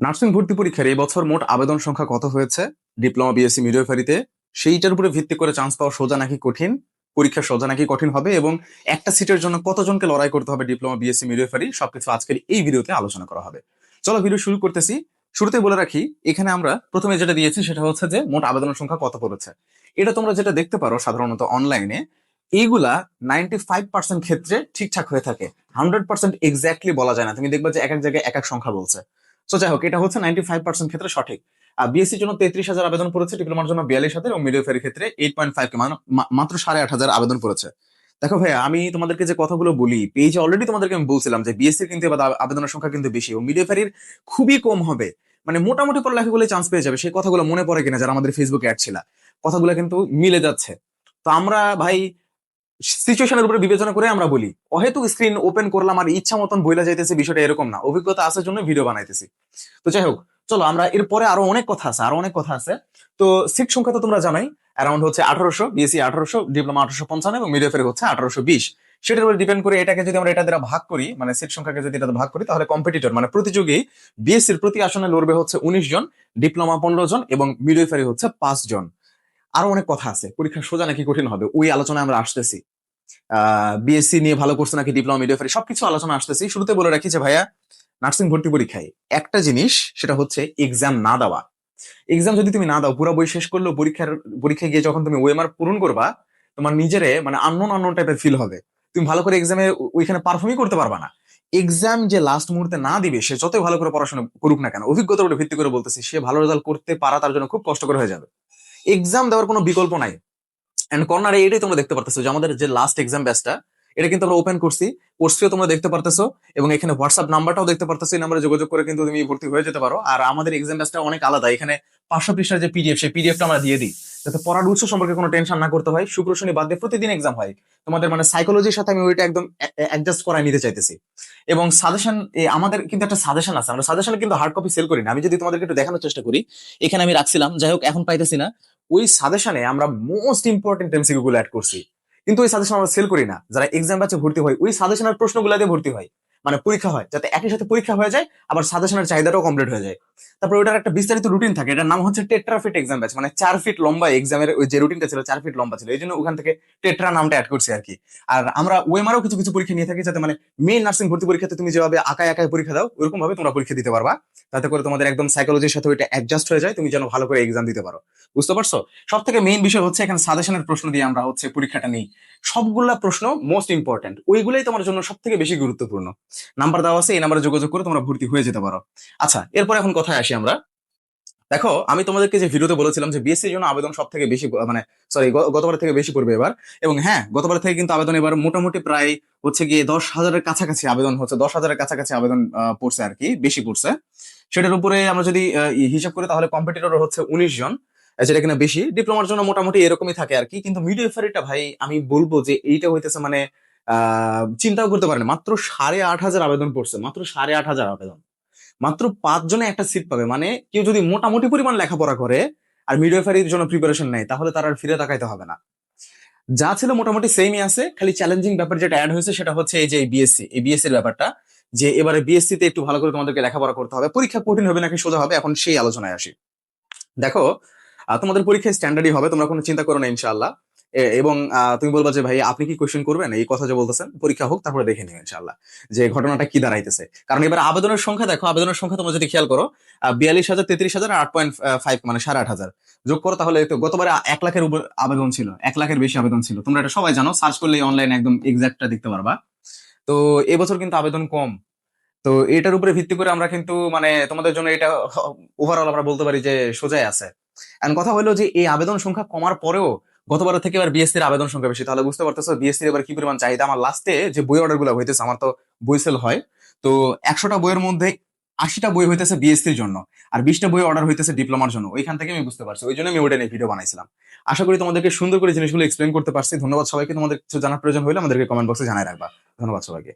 Nursing ভর্তি পরীক্ষার এই বছর মোট আবেদন সংখ্যা কত হয়েছে? ডিপ্লোমা বিএসসি মিডওয়াইফারিতে সেইটার উপরে ভিত্তি করে চান্স পাওয়া সোজা নাকি কঠিন? পরীক্ষা সোজা নাকি কঠিন হবে? এবং একটা সিটের জন্য কতজনকে লড়াই করতে হবে ডিপ্লোমা বিএসসি মিডওয়াইফারি সবকিছু আজকের এই ভিডিওতে আলোচনা করা হবে। চলো ভিডিও শুরু করতেছি। শুরুতে বলে রাখি, এখানে আমরা প্রথমে যেটা দিয়েছি সেটা হচ্ছে যে মোট আবেদনের সংখ্যা কত পড়েছে? এটা তোমরা যেটা দেখতে পারো সাধারণত অনলাইনে এইগুলা নাইনটি ফাইভ পার্সেন্ট ক্ষেত্রে ঠিকঠাক হয়ে থাকে। হান্ড্রেড পার্সেন্ট এক্স্যাক্টলি বলা যায় না। তুমি দেখবে যে এক এক জায়গায় এক এক সংখ্যা বলছে। তো যাই হোক, এটা হচ্ছে নাইনটি ফাইভ পার্সেন্ট ক্ষেত্রে সঠিক। আর বিএসসির জন্য তেত্রিশ হাজার আবেদন পড়েছে, ডিপ্লোমার জন্য বিয়াল্লিশ হাজার এবং মিডিওফের ক্ষেত্রে এইট পয়েন্ট ফাইভ মাত্র সাড়ে আট হাজার আবেদন পড়েছে। দেখো ভাইয়া, আমি তোমাদেরকে যে কথাগুলো বলি পেজে অলরেডি তোমাদেরকে আমি বলছিলাম যে বিএসসি কিন্তু এবার আবেদনের সংখ্যা কিন্তু বেশি এবং মিডিওফেরির খুবই কম হবে। মানে মোটামুটি পড়ালেখা করলে চান্স পেয়ে যাবে, সেই কথাগুলো মনে পড়ে কিনা যারা আমাদের ফেসবুকে অ্যাড ছিল। কথাগুলো কিন্তু মিলে যাচ্ছে। তো আমরা ভাই সিচুয়েশনের উপরে বিবেচনা করে আমরা বলি অহেতু স্ক্রিন ওপেন করলাম আর ইচ্ছা মতন বইলা যাইতেছে, বিষয়টা এরকম না। অভিজ্ঞতা আসার জন্য ভিডিও বানাইতেছি। তো যাই হোক, চলো আমরা এরপরে আরও অনেক কথা আছে, আরও অনেক কথা আছে। তো সিট সংখ্যা তো তোমরা জানাই অ্যারাউন্ড হচ্ছে আঠারোশো বিএসসি আঠারোশো ডিপ্লোমা আঠারোশো পঞ্চান্ন এবং মিডিয়াফের হচ্ছে আঠারোশো বিশ। সেটার উপর ডিপেন্ড করে এটাকে যদি আমরা এটা দ্বারা ভাগ করি মানে সিট সংখ্যাকে যদি এটা ভাগ করি, তাহলে কম্পিটিটর মানে প্রতিযোগী বিএসসির প্রতি আসনে লড়বে হচ্ছে উনিশ জন ডিপ্লোমা পনেরো জন এবং মিডিয়াফারি হচ্ছে পাঁচ জন। আরও অনেক কথা আছে। পরীক্ষা সোজা নাকি কঠিন হবে? ওই আলোচনায় আমরা আসতেছি। বিএসসি নিয়ে ভালো করছে নাকি ডিপ্লোমা মিডিয়াফারি সবকিছু আলোচনা আসতেছি। শুরুতে বলে রাখি যে ভাইয়া নার্সিং ভর্তি পরীক্ষায় একটা জিনিস, সেটা হচ্ছে এক্সাম না দেওয়া। এক্সাম যদি তুমি না দাও, পুরো বই শেষ করলেও পরীক্ষার, পরীক্ষায় গিয়ে যখন তুমি ওএমআর পূরণ করবা, তোমার নিজেরে মানে আননোন আননোন টাইপের ফিল হবে। তুমি ভালো করে এক্সামে ওইখানে পারফর্মই করতে পারবা না। এক্সাম যে লাস্ট মুহূর্তে না দিবে, সে যতই ভালো করে পড়াশোনা করুক না কেন, অভিজ্ঞতার উপরে ভিত্তি করে বলতেছি, সে ভালো রেজাল্ট করতে পারা তার জন্য খুব কষ্টকর হয়ে যাবে। এক্সাম দেওয়ার কোনো বিকল্প নাই। এন্ড কর্নারে এটাই তোমরা দেখতে পারতেছো যে আমাদের যে লাস্ট এক্সাম ব্যাচটা এটা কিন্তু আমরা ওপেন করছি কোর্সটিও তোমরা দেখতে পারতেছো, এবং এখানে হোয়াটসঅ্যাপ নাম্বারটাও দেখতে পারতেছো, এই নাম্বারে যোগাযোগ করে কিন্তু তুমি ভর্তি হয়ে যেতে পারো। আর আমাদের এক্সাম ব্যাচটা অনেক আলাদা, এখানে পাঁচশো পৃষ্ঠার যে পিডিএফ সেই পিডিএফটা আমরা দিয়ে দিই, যাতে পড়ার উৎস সম্পর্কে কোনো টেনশন না করতে হয়। শুক্র, শনি, বাদ দিয়ে প্রতিদিন এক্সাম হয়। তোমাদের মানে সাইকোলজির সাথে আমি ওইটা একদম অ্যাডজাস্ট করাই নিতে চাইতেছি। এবং সাজেশন আমাদের কিন্তু একটা সাজেশন আছে। আমরা সাজেশন কিন্তু হার্ড কপি সেল করি না। আমি যদি তোমাদেরকে একটু দেখানোর চেষ্টা করি, এখানে আমি রাখছিলাম, যাই হোক, এখন পাইতেছি না। ওই সাজেশনে আমরা মোস্ট ইম্পর্টেন্ট এমসিকিউ গুলো অ্যাড করছি। কিন্তু ওই সাজেশন আমরা সেল করি না। যারা এক্সাম ব্যাচে ভর্তি হয়, ওই সাজেশনের প্রশ্নগুলো দিয়ে ভর্তি হয়। মানে পরীক্ষা হয়, যাতে একই সাথে পরীক্ষা হয়ে যায়, আবার সাজেশনের চাহিদাটাও কমপ্লিট হয়ে যায়। তারপর ওটার একটা বিস্তারিত রুটিন থাকে, এটার নাম হচ্ছে টেট্রা ফিট এক্সাম ব্যাচ মানে চার ফিট লম্বা এক্সামের ওই যে রুটিনটা ছিল, চার ফিট লম্বা ছিল এই জন্য ওখান থেকে টেট্রা নামটা অ্যাড করছি আর কি। আর আমরা ওয়েমারও কিছু কিছু পরীক্ষা নিয়ে থাকি যাতে মানে মেইন নার্সিং ভর্তি পরীক্ষাতে তুমি যেভাবে আঁকায় আঁকায় পরীক্ষা দাও ওরকম ভাবে তোমরা পরীক্ষা দিতে পারবা। তাতে করে তোমাদের একদম সাইকোলজির সাথে ওইটা অ্যাডজাস্ট হয়ে যায়, তুমি যেন ভালো করে এক্সাম দিতে পারো। বুঝতে পারছ? সব থেকে মেইন বিষয় হচ্ছে এখানে সাজেশনের প্রশ্ন দিয়ে আমরা হচ্ছে পরীক্ষাটা নিই। সবগুলা প্রশ্ন মোস্ট ইম্পর্টেন্ট ওইগুলাই তোমার জন্য সব থেকে বেশি গুরুত্বপূর্ণ। নাম্বার দেওয়া আছে, এই নাম্বারে যোগাযোগ করে তোমরা ভর্তি হয়ে যেতে পারো। আচ্ছা এরপর এখন কথায় আসি আমরা। দেখো, আমি তোমাদেরকে যে ভিডিওতে বলেছিলাম যে বিএসসির জন্য আবেদন সব থেকে বেশি মানে সরি গতবার থেকে বেশি পড়বে এবার। এবং হ্যাঁ গতবার থেকে কিন্তু আবেদন এবার মোটামুটি প্রায় হচ্ছে গিয়ে দশ হাজারের কাছাকাছি আবেদন হচ্ছে, দশ হাজারের কাছাকাছি আবেদন পড়ছে আর কি, বেশি পড়ছে। সেটার উপরে আমরা যদি হিসাব করি তাহলে কম্পিটিটর হচ্ছে উনিশ জন যেটা কিনা বেশি। ডিপ্লোমার জন্য মোটামুটি এরকমই থাকে আর কি, কিন্তু মিডিওফারিটা ভাই, আমি বলব যে এইটা হইতেছে মানে আহ, চিন্তাও করতে পারেন মাত্র সাড়ে আট হাজার আবেদন পড়ছে, মাত্র সাড়ে আট হাজার আবেদন। মাত্র পাঁচ জনে একটা সিট পাবে। মানে কেউ যদি মোটামুটি পরিমাণ লেখাপড়া করে আর মিডওয়াইফারির জন্য প্রিপারেশন নেয়, তাহলে তার আর ফিরে তাকাইতে হবে না। যা ছিল মোটামুটি সেমই আছে, খালি চ্যালেঞ্জিং ব্যাপার যেটা অ্যাড হয়েছে সেটা হচ্ছে এই যে বিএসসি এই বিএসসির ব্যাপারটা, যে এবারে বিএসসি তে একটু ভালো করে তোমাদেরকে লেখাপড়া করতে হবে। পরীক্ষা কঠিন হবে নাকি সোজা হবে, এখন সেই আলোচনায় আসি। দেখো তোমাদের পরীক্ষায় স্ট্যান্ডার্ডই হবে, তোমরা কোনো চিন্তা করো না, ইনশাআল্লাহ। এবং তুমি বলবা যে ভাই আপনি কি কোয়েশ্চেন করবেন? এই কথা যে বলতেছেন। পরীক্ষা হোক, তারপরে দেখে নিও, ইনশাআল্লাহ, যে ঘটনাটা কি দাঁড়াইতেছে। কারণ এবার আবেদনের সংখ্যা দেখো, আবেদনের সংখ্যা তোমরা যদি খেয়াল করো বিয়াল্লিশ হাজার, তেত্রিশ হাজার আট পয়েন্ট ফাইভ মানে সাড়ে আট হাজার। যোগ করো তাহলে গতবারে এক লাখের উপর আবেদন ছিল, এক লাখের বেশি আবেদন ছিল। তোমরা এটা সবাই জানো সার্চ করলে অনলাইন একদম এক্সাক্টটা দেখতে পারবা। তো এবছর কিন্তু আবেদন কম। তো এটার উপরে ভিত্তি করে আমরা কিন্তু মানে তোমাদের জন্য এটা ওভারঅল আমরা বলতে পারি যে সোজাই আছে। এন্ড কথা হলো যে, এই আবেদন সংখ্যা কমার পরেও গতবার থেকে এবার বিএসসির আবেদন সংখ্যা বেশি। তাহলে বুঝতে পারতেছো বিএসসির এবার কি পরিমাণ চাহিদা? আমার লাস্টে যে বই অর্ডারগুলো হইতেছে, আমার তো বই সেল হয়। তো একশোটা বইয়ের মধ্যে আশিটা বই হইতেছে বিএসসির জন্য আর বিশটা বই অর্ডার হইতেছে ডিপ্লোমার জন্য। ওইখান থেকে আমি বুঝতে পারছি। ওই জন্য আমি ওইটা নিয়ে ভিডিও বানাইছিলাম। আশা করি তোমাদেরকে সুন্দর করে জিনিসগুলো এক্সপ্লেন করতে পারছি। ধন্যবাদ সবাইকে। তোমাদের কিছু জানার প্রয়োজন হলে আমাদেরকে কমেন্ট বক্সে জানাই রাখবা। ধন্যবাদ সবাইকে।